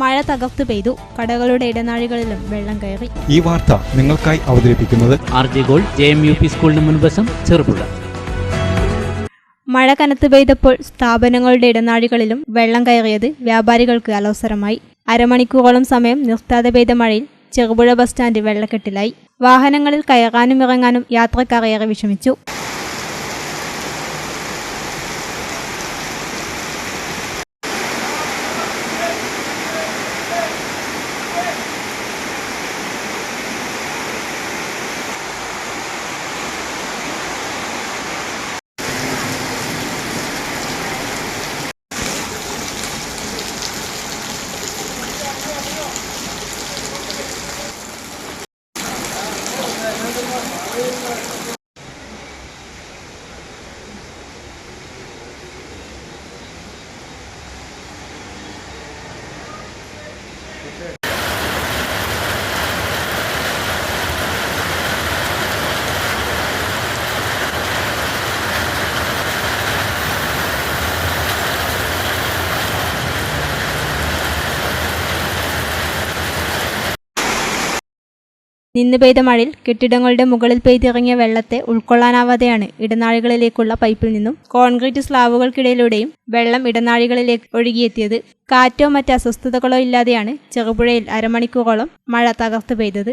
മഴ തകർത്തു പെയ്തു. കടകളുടെ ഇടനാഴികളിലും വെള്ളം കയറി. ഈ വാർത്ത നിങ്ങൾക്കായി അവതരിപ്പിക്കുന്നത് R J gold J M U P സ്കൂളിന് മുൻവശം ചെറുപുഴ. മഴ കനത്തു പെയ്തപ്പോൾ സ്ഥാപനങ്ങളുടെ ഇടനാഴികളിലും വെള്ളം കയറിയത് വ്യാപാരികൾക്ക് അലോസരമായി. അരമണിക്കൂറോളം സമയം നിർത്താതെ പെയ്ത മഴയിൽ ചെറുപുഴ ബസ് സ്റ്റാൻഡ് വെള്ളക്കെട്ടിലായി. വാഹനങ്ങളിൽ കയറാനും ഇറങ്ങാനും യാത്രക്കാർ ഏറെ വിഷമിച്ചു. നിന്ന് പെയ്ത മഴയിൽ കെട്ടിടങ്ങളുടെ മുകളിൽ പെയ്തിറങ്ങിയ വെള്ളത്തെ ഉൾക്കൊള്ളാനാവാതെയാണ് ഇടനാഴികളിലേക്കുള്ള പൈപ്പിൽ നിന്നും കോൺക്രീറ്റ് സ്ലാബുകൾക്കിടയിലൂടെയും വെള്ളം ഇടനാഴികളിലേക്ക് ഒഴുകിയെത്തിയത്. കാറ്റോ മറ്റ് അസ്വസ്ഥതകളോ ഇല്ലാതെയാണ് ചെറുപുഴയിൽ അരമണിക്കൂറോളം മഴ തകർത്തു പെയ്തത്.